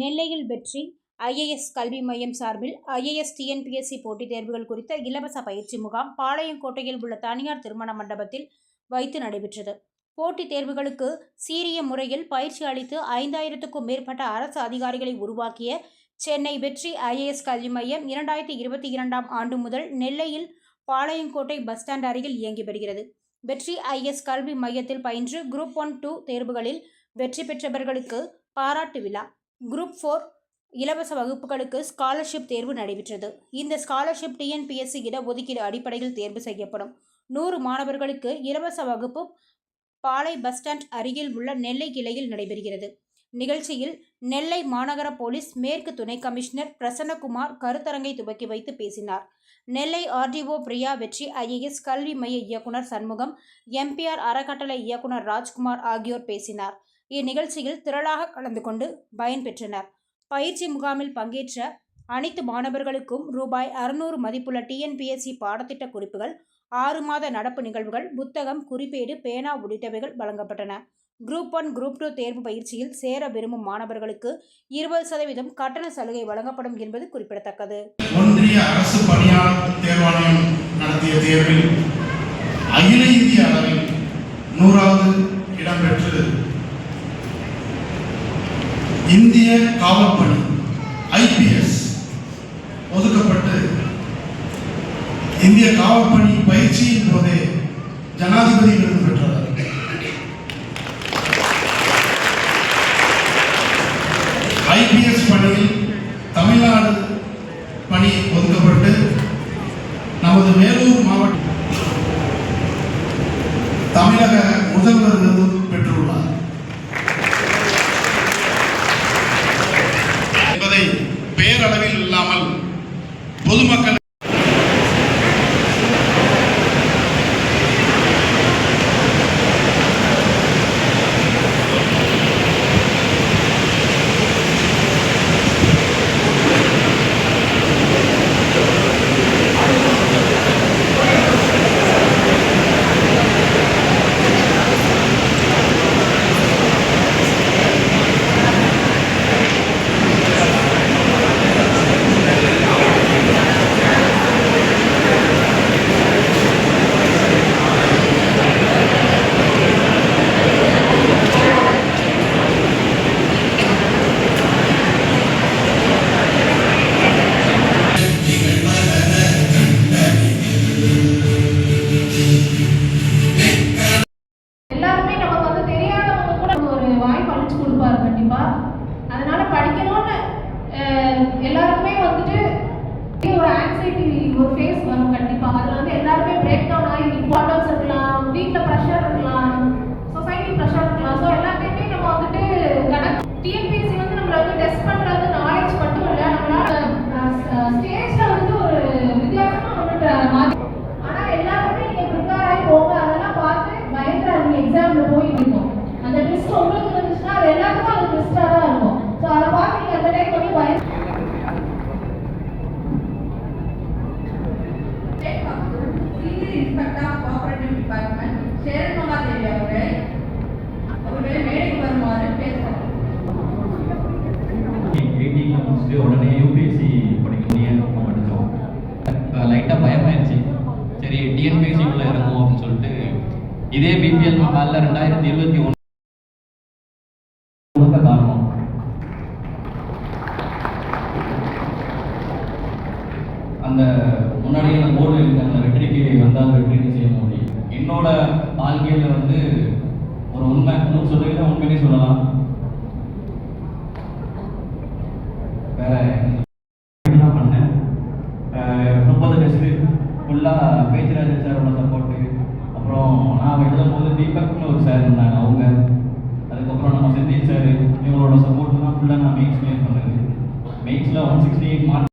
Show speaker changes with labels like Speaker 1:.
Speaker 1: நெல்லையில் வெற்றி ஐஏஎஸ் கல்வி மையம் சார்பில் ஐஏஎஸ் டிஎன்பிஎஸ்சி போட்டித் தேர்வுகள் குறித்த இலவச பயிற்சி முகாம் பாளையங்கோட்டையில் உள்ள தனியார் திருமண மண்டபத்தில் வைத்து நடைபெற்றது. போட்டித் தேர்வுகளுக்கு சீரிய முறையில் பயிற்சி அளித்து ஐந்தாயிரத்துக்கும் மேற்பட்ட அரசு அதிகாரிகளை உருவாக்கிய சென்னை வெற்றி ஐஏஎஸ் கல்வி மையம் இரண்டாயிரத்தி இருபத்தி இரண்டாம் ஆண்டு முதல் நெல்லையில் பாளையங்கோட்டை பஸ் ஸ்டாண்ட் அருகில் இயங்கி வருகிறது. வெற்றி ஐஎஸ் கல்வி மையத்தில் பயின்று குரூப் ஒன் டூ தேர்வுகளில் வெற்றி பெற்றவர்களுக்கு பாராட்டு விழா குரூப் ஃபோர் இலவச வகுப்புகளுக்கு ஸ்காலர்ஷிப் தேர்வு நடைபெற்றது. இந்த ஸ்காலர்ஷிப் டிஎன்பிஎஸ்சி இடஒதுக்கீடு அடிப்படையில் தேர்வு செய்யப்படும். நூறு மாணவர்களுக்கு இலவச வகுப்பு பாளை பஸ் ஸ்டாண்ட் அருகில் உள்ள நெல்லை கிளையில் நடைபெறுகிறது. நிகழ்ச்சியில் நெல்லை மாநகர போலீஸ் மேற்கு துணை கமிஷனர் பிரசன்னகுமார் கருத்தரங்கை துவக்கி வைத்து பேசினார். நெல்லை ஆர்டிஓ பிரியா வெற்றி ஐஏஎஸ் கல்வி மைய இயக்குனர் சண்முகம் எம்பிஆர் அறக்கட்டளை இயக்குனர் ராஜ்குமார் ஆகியோர் பேசினார். இந்நிகழ்ச்சியில் திரளாக கலந்து கொண்டு பயன்பெற்றனர் பயிற்சி முகாமில் பங்கேற்ற அனைத்து மாணவர்களுக்கும் ரூபாய் அறுநூறு மதிப்புள்ள டிஎன்பிஎஸ்சி பாடத்திட்ட குறிப்புகள் ஆறு மாத நடப்பு நிகழ்வுகள் புத்தகம் குறிப்பேடு பேனா உள்ளிட்டவைகள் வழங்கப்பட்டன. குரூப் ஒன் குரூப் டூ தேர்வு பயிற்சியில் சேர விரும்பும் மாணவர்களுக்கு இருபது சதவீதம் கட்டண சலுகை வழங்கப்படும் என்பது குறிப்பிடத்தக்கது.
Speaker 2: ஒன்றிய அரசு பணியாளர் தேர்வாணையம் நடத்திய தேர்வில் அகில இந்திய அளவில் நூறாவது இடம்பெற்று இந்திய காவல்பணி ஐபிஎஸ் ஒதுக்கப்பட்டு இந்திய காவல்பணி பயிற்சியின் போதே ஜனாதிபதி விருது பெற்றார். ஐபிஎஸ் பணியில் தமிழ்நாடு பணி ஒதுக்கப்பட்டு நமது வேலூர் மாவட்டம் தமிழக முதல்வர் விருது பெற்றுள்ளார் என்பதை அளவில் இல்லாமல் பொதுமக்கள்
Speaker 3: வந்துட்டு ஒரு ஆங்ஸைட்டி ஒரு ஃபேஸ் வரும் கண்டிப்பாக அதில் வந்து எல்லாருமே பிரேக் டவுன் ஆகி இப்போ
Speaker 4: senior inspector of cooperative department Cheran Devi அவர்கள் அவர்களை மேடைக்கு வருமாறு பேசுகிறார்
Speaker 5: உடனே யூபிஎஸ்சி படிக்கணும் படித்தோம் லைட்டாக பயமாயிருச்சு. சரி டிஎன்பிஎஸ்சிக்குள்ளே இறங்கும் அப்படின்னு சொல்லிட்டு இதே பிபிஎல் மகாலில் ரெண்டாயிரத்தி இருபத்தி ஒன்று காரணம். அந்த முன்னாடியே அந்த போர்டு எழுதிட்டாங்க வெற்றிக்கு வந்தால் வெற்றி நிச்சயம் முடியும் என்னோட வாழ்க்கையில் வந்து ஒரு உண்மை நூறு சதவீதம் உண்மையிலே சொல்லலாம். வேற தான் பண்ணேன். அஹ் முப்பது டெஸ்ட்டு ஃபுல்லாக பேச்சுராஜன் சாரோட சப்போர்ட்டு அப்புறம் நான் எழுதும் போது தீபக்னு ஒரு சார் இருந்தாங்க அவங்க. அதுக்கப்புறம் நம்ம செந்தில் சார் இவங்களோட சப்போர்ட் தான் ஃபுல்லாக நான் மெயின்ஸ் கிளியர் பண்ணது. மெயின்ஸில் ஒன் சிக்ஸ்டி எயிட் மார்க்